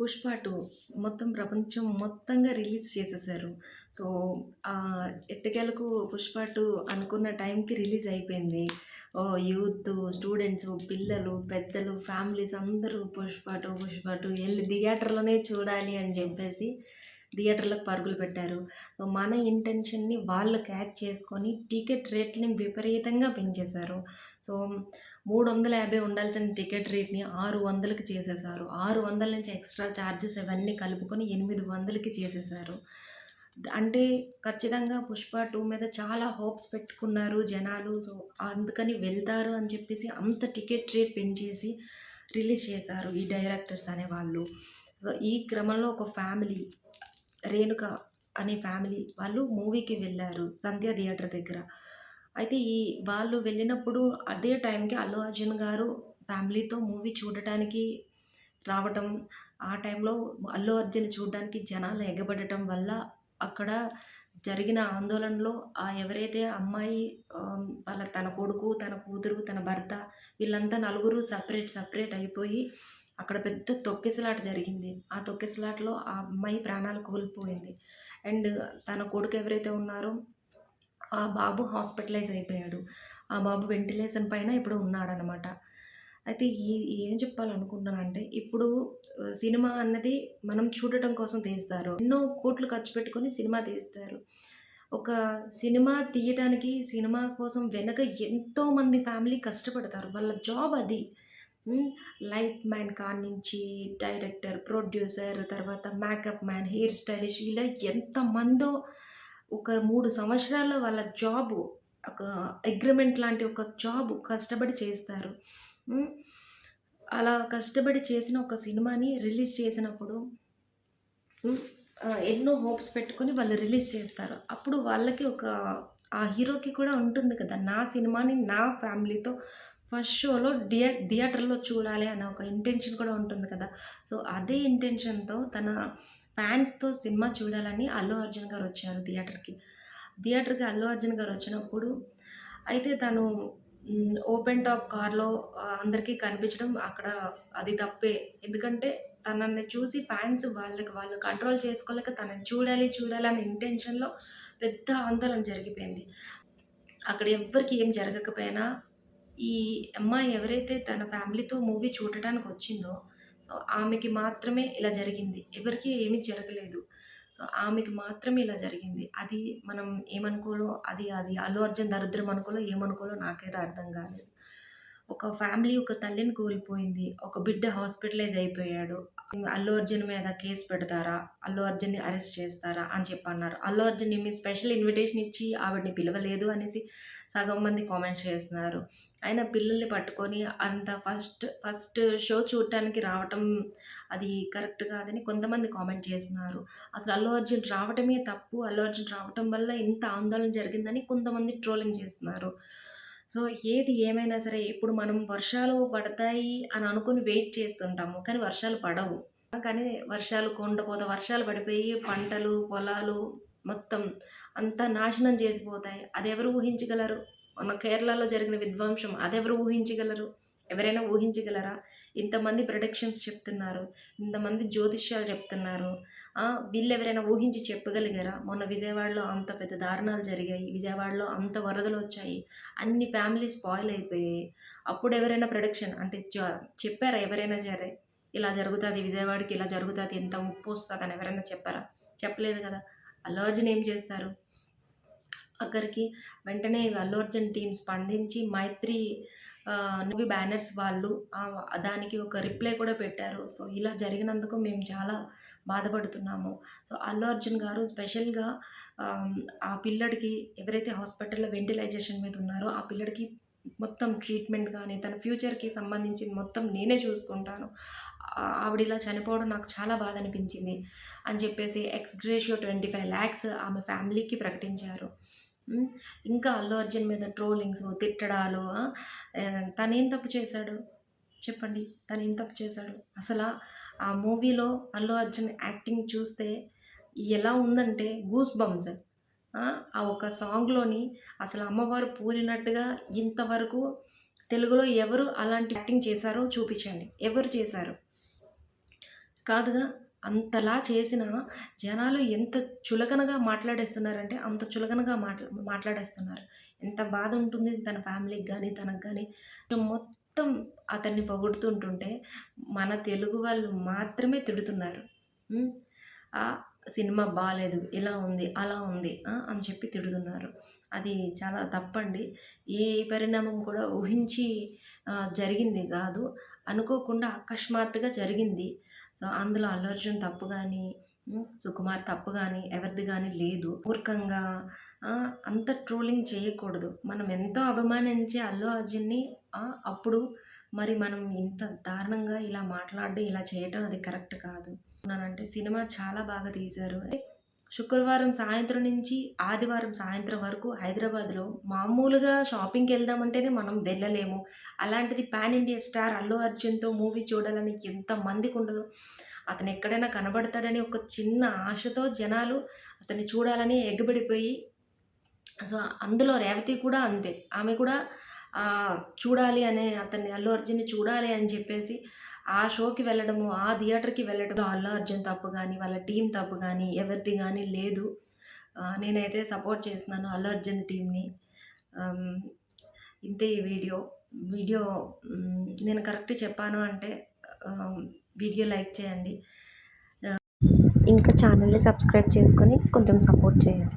Pushpa two మొత్తం ప్రపంచం మొత్తంగా రిలీజ్ చేసేసారు. సో, ఎట్టకేలకు పుష్ప టూ అనుకున్న టైంకి రిలీజ్ అయిపోయింది. ఓ యూత్, స్టూడెంట్స్ పిల్లలు, పెద్దలు, ఫ్యామిలీస్ అందరూ పుష్ప టూ, పుష్ప టూ వెళ్ళి థియేటర్‌లోనే చూడాలి అని చెప్పేసి థియేటర్‌లకు పరుగులు పెట్టారు. సో, మన ఇంటెన్షన్‌ని వాళ్ళు క్యాచ్ చేసుకొని టికెట్ రేట్‌ని విపరీతంగా పెంచేశారు. సో, 350 ఉండాల్సిన టికెట్ రేట్‌ని ఆరు వందలకి చేసేసారు ఆరు వందల నుంచి ఎక్స్‌ట్రా చార్జెస్ ఇవన్నీ కలుపుకొని ఎనిమిది వందలకి చేసేసారు అంటే ఖచ్చితంగా 'పుష్ప టూ' మీద చాలా హోప్స్ పెట్టుకున్నారు జనాలు. సో, అందుకని వెళ్తారు అని చెప్పేసి అంత టికెట్ రేట్ పెంచేసి రిలీజ్ చేశారు ఈ డైరెక్టర్స్ అనేవాళ్ళు. ఈ క్రమంలో ఒక ఫ్యామిలీ 'రేణుక' అనే ఫ్యామిలీ వాళ్ళు మూవీకి వెళ్ళారు సంధ్య థియేటర్ దగ్గర. అయితే ఈ వాళ్ళు వెళ్ళినప్పుడు అదే టైంకి అల్లు అర్జున్ గారు ఫ్యామిలీతో మూవీ చూడటానికి రావటం, ఆ టైంలో అల్లు అర్జున్ చూడడానికి జనాలు ఎగబడటం వల్ల అక్కడ జరిగిన ఆందోళనలో ఆ ఎవరైతే అమ్మాయి వాళ్ళ తన కొడుకు, తన కూతురు, తన భర్త వీళ్ళంతా నలుగురు సపరేట్ సపరేట్ అయిపోయి అక్కడ పెద్ద తొక్కిసలాట జరిగింది. ఆ తొక్కిసలాటలో ఆ అమ్మాయి ప్రాణాలు కోల్పోయింది. అండ్ తన కొడుకు ఎవరైతే ఉన్నారో ఆ బాబు హాస్పిటలైజ్ అయిపోయాడు. ఆ బాబు వెంటిలేషన్ పైన ఇప్పుడు ఉన్నాడనమాట. అయితే ఈ ఏం చెప్పాలనుకుంటున్నానంటే ఇప్పుడు సినిమా అన్నది మనం చూడటం కోసం తీస్తారు. ఎన్నో కోట్లు ఖర్చు పెట్టుకొని సినిమా తీస్తారు. ఒక సినిమా తీయటానికి, సినిమా కోసం వెనక ఎంతోమంది ఫ్యామిలీ కష్టపడతారు. వాళ్ళ జాబ్ అది. లైట్ మ్యాన్ కాడ్నించి డైరెక్టర్, ప్రొడ్యూసర్, తర్వాత మేకప్ మ్యాన్, హెయిర్ స్టైలిష్ ఇలా ఎంతమందో ఒక మూడు సంవత్సరాల వాళ్ళ జాబు ఒక అగ్రిమెంట్ లాంటి ఒక జాబ్ కష్టపడి చేస్తారు. అలా కష్టపడి చేసిన ఒక సినిమాని రిలీజ్ చేసినప్పుడు ఎన్నో హోప్స్ పెట్టుకొని వాళ్ళు రిలీజ్ చేస్తారు. అప్పుడు వాళ్ళకి ఒక ఆ హీరోకి కూడా ఉంటుంది కదా! నా సినిమాని నా ఫ్యామిలీతో ఫస్ట్ షోలో థియే థియేటర్‌లో చూడాలి అనే ఒక ఇంటెన్షన్ కూడా ఉంటుంది కదా! సో, అదే ఇంటెన్షన్‌తో తన ఫ్యాన్స్‌తో సినిమా చూడాలని అల్లు అర్జున్ గారు వచ్చారు థియేటర్‌కి. థియేటర్‌కి అల్లు అర్జున్ గారు వచ్చినప్పుడు అయితే తను ఓపెన్ టాప్ కార్‌లో అందరికీ కనిపించడం అక్కడ అది తప్పే. ఎందుకంటే తనని చూసి ఫ్యాన్స్ వాళ్ళకి వాళ్ళు కంట్రోల్ చేసుకోలేక తనని చూడాలి, చూడాలి అనే ఇంటెన్షన్‌లో పెద్ద ఆందోళన జరిగిపోయింది. అక్కడ ఎవ్వరికీ ఏం జరగకపోయినా ఈ అమ్మాయి ఎవరైతే తన ఫ్యామిలీతో మూవీ చూడటానికి వచ్చిందో సో, ఆమెకి మాత్రమే ఇలా జరిగింది. ఎవరికీ ఏమీ జరగలేదు. సో, ఆమెకి మాత్రమే ఇలా జరిగింది. అది మనం ఏమనుకోలో అది అది అల్లు అర్జున్ దరిద్రం అనుకోలో, ఏమనుకోలో నాకైతే అర్థం కాలేదు. ఒక ఫ్యామిలీ ఒక తల్లిని కోల్పోయింది. ఒక బిడ్డ హాస్పిటలైజ్ అయిపోయాడు. అల్లు అర్జున్ మీద కేసు పెడతారా? అల్లు అర్జున్‌ని అరెస్ట్ చేస్తారా? అని చెప్పన్నారు. అల్లు అర్జున్ మీ స్పెషల్ ఇన్విటేషన్ ఇచ్చి ఆవిడని పిలవలేదు అనేసి సగం మంది కామెంట్స్ చేస్తున్నారు. ఆయన పిల్లల్ని పట్టుకొని అంత ఫస్ట్ ఫస్ట్ షో చూడటానికి రావటం అది కరెక్ట్ కాదని కొంతమంది కామెంట్ చేస్తున్నారు. అసలు అల్లు అర్జున్ రావటమే తప్పు. అల్లు అర్జున్ రావటం వల్ల ఇంత ఆందోళన జరిగిందని కొంతమంది ట్రోలింగ్ చేస్తున్నారు. సో, ఏది ఏమైనా సరే ఇప్పుడు మనం వర్షాలు పడతాయి అని అనుకుని వెయిట్ చేస్తుంటాము. కానీ వర్షాలు పడవు. కానీ వర్షాలు కొండపోత వర్షాలు పడిపోయి పంటలు, పొలాలు మొత్తం అంతా నాశనం చేసిపోతాయి. అదెవరు ఊహించగలరు? మన కేరళలో జరిగిన విధ్వంసం అదెవరు ఊహించగలరు? ఎవరైనా ఊహించగలరా? ఇంతమంది ప్రొడక్షన్స్ చెప్తున్నారు. ఇంతమంది జ్యోతిష్యాలు చెప్తున్నారు. వీళ్ళు ఎవరైనా ఊహించి చెప్పగలిగారా? మొన్న విజయవాడలో అంత పెద్ద దారుణాలు జరిగాయి. విజయవాడలో అంత వరదలు వచ్చాయి అన్ని ఫ్యామిలీస్ స్పాయిల్ అయిపోయాయి. అప్పుడు ఎవరైనా ప్రొడక్షన్ అంటే జ చెప్పారా ఎవరైనా సరే? ఇలా జరుగుతుంది విజయవాడకి ఇలా జరుగుతది. ఇంత అని ఎవరైనా చెప్పారా? చెప్పలేదు కదా! అల్లు అర్జున్ ఏం చేస్తారు? అక్కడికి వెంటనే అల్లు అర్జున్ టీమ్ స్పందించి మైత్రి మూవీ బ్యానర్స్ వాళ్ళు దానికి ఒక రిప్లై కూడా పెట్టారు. సో, ఇలా జరిగినందుకు మేము చాలా బాధపడుతున్నాము. సో, అల్లు అర్జున్ గారు స్పెషల్‌గా ఆ పిల్లడికి ఎవరైతే హాస్పిటల్‌లో వెంటిలైజేషన్ మీద ఉన్నారో ఆ పిల్లడికి మొత్తం ట్రీట్మెంట్ కానీ తన ఫ్యూచర్‌కి సంబంధించింది మొత్తం నేనే చూసుకుంటాను. ఆవిడ ఇలా చనిపోవడం నాకు చాలా బాధ అనిపించింది అని చెప్పేసి ఎక్స్ గ్రేషియో 25 లాక్స్ ఆమె ఫ్యామిలీకి ప్రకటించారు. ఇంకా అల్లు అర్జున్ మీద ట్రోలింగ్స్, తిట్టడాలు తనేం తప్పు చేశాడు? చెప్పండి. తను ఏం తప్పు చేశాడు? అసలు ఆ మూవీలో అల్లు అర్జున్ యాక్టింగ్ చూస్తే ఎలా ఉందంటే గూస్ బంప్స్. ఆ! ఒక ఒక్క సాంగ్‌లోని అసలు అమ్మవారు పూరినట్టుగా ఇంతవరకు తెలుగులో ఎవరు అలాంటి యాక్టింగ్ చేశారో చూపించండి. ఎవరు చేశారు? కాదుగా అంతలా చేసిన జనాలు ఎంత చులకనగా మాట్లాడేస్తున్నారంటే అంత చులకనగా మాట్లా మాట్లాడేస్తున్నారు. ఎంత బాధ ఉంటుంది తన ఫ్యామిలీకి కానీ తనకు కానీ మొత్తం అతన్ని పొగుడుతుంటుంటే మన తెలుగు వాళ్ళు మాత్రమే తిడుతున్నారు. ఆ సినిమా బాగాలేదు ఇలా ఉంది అలా ఉంది అని చెప్పి తిడుతున్నారు. అది చాలా తప్పండి. ఏ పరిణామం కూడా ఊహించి జరిగింది కాదు. అనుకోకుండా అకస్మాత్తుగా జరిగింది. సో అందులో అల్లు అర్జున్ తప్పు కానీ సుకుమార్ తప్పు కానీ ఎవరిది కానీ లేదు. మూర్ఖంగా అంత ట్రోలింగ్ చేయకూడదు. మనం ఎంతో అభిమానించే అల్లు అర్జున్ని అప్పుడు మరి మనం ఇంత దారుణంగా ఇలా మాట్లాడడం ఇలా చేయటం అది కరెక్ట్ కాదు. అంటే సినిమా చాలా బాగా తీశారు. శుక్రవారం సాయంత్రం నుంచి ఆదివారం సాయంత్రం వరకు హైదరాబాద్లో మామూలుగా షాపింగ్కి వెళ్దామంటేనే మనం వెళ్ళలేము. అలాంటిది పాన్ ఇండియా స్టార్ అల్లు అర్జున్తో మూవీ చూడాలని ఎంత మందికి ఉండదు. అతను ఎక్కడైనా కనబడతాడని ఒక చిన్న ఆశతో జనాలు అతన్ని చూడాలని ఎగబడిపోయి సో అందులో రేవతి కూడా అంతే. ఆమె కూడా చూడాలి అనే అతన్ని అల్లు అర్జున్ని చూడాలి అని చెప్పేసి ఆ షోకి వెళ్ళడము ఆ థియేటర్కి వెళ్ళడం అల్లు అర్జున్ తప్పు కానీ వాళ్ళ టీం తప్పు కానీ ఎవరిది కానీ లేదు. నేనైతే సపోర్ట్ చేస్తున్నాను అల్లు అర్జున్ టీంని. ఇంతే ఈ వీడియో. వీడియో నేను కరెక్ట్ చెప్పాను అంటే వీడియో లైక్ చేయండి. ఇంకా ఛానల్ని సబ్స్క్రైబ్ చేసుకొని కొంచెం సపోర్ట్ చేయండి.